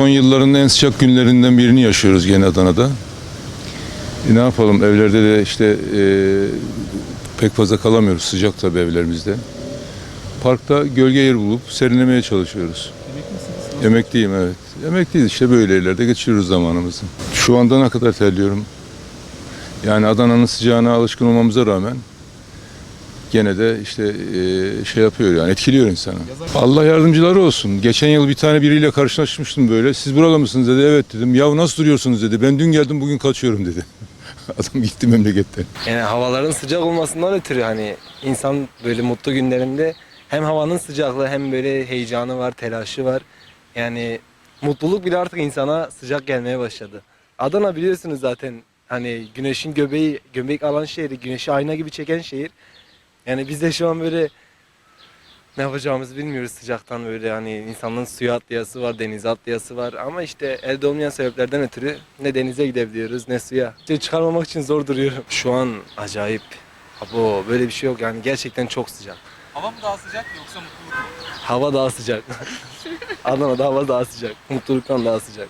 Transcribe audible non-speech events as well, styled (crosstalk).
son yılların en sıcak günlerinden birini yaşıyoruz gene Adana'da. E, ne yapalım evlerde de işte e, pek fazla kalamıyoruz sıcak tabii evlerimizde. Parkta gölge yer bulup serinlemeye çalışıyoruz. Emekliyim evet. Emekliyiz işte böyle yerlerde geçiriyoruz zamanımızı. Şu anda ne kadar terliyorum. Yani Adana'nın sıcağına alışkın olmamıza rağmen gene de işte e, şey yapıyor yani etkiliyor insanı. Allah yardımcıları olsun. Geçen yıl bir tane biriyle karşılaşmıştım böyle. Siz buralı mısınız dedi. Evet dedim. Ya nasıl duruyorsunuz dedi. Ben dün geldim bugün kaçıyorum dedi. (laughs) Adam gitti memleketten. Yani havaların sıcak olmasından ötürü hani insan böyle mutlu günlerinde hem havanın sıcaklığı hem böyle heyecanı var, telaşı var. Yani mutluluk bile artık insana sıcak gelmeye başladı. Adana biliyorsunuz zaten hani güneşin göbeği, göbek alan şehri, güneşi ayna gibi çeken şehir. Yani biz de şu an böyle ne yapacağımızı bilmiyoruz sıcaktan böyle hani insanların suya atlayası var, denize atlayası var ama işte elde olmayan sebeplerden ötürü ne denize gidebiliyoruz ne suya. İşte çıkarmamak için zor duruyorum. Şu an acayip. Abo böyle bir şey yok yani gerçekten çok sıcak. Hava mı daha sıcak yoksa mutluluk mu? Hava daha sıcak. (laughs) Adana'da hava daha sıcak. Mutluluktan daha sıcak.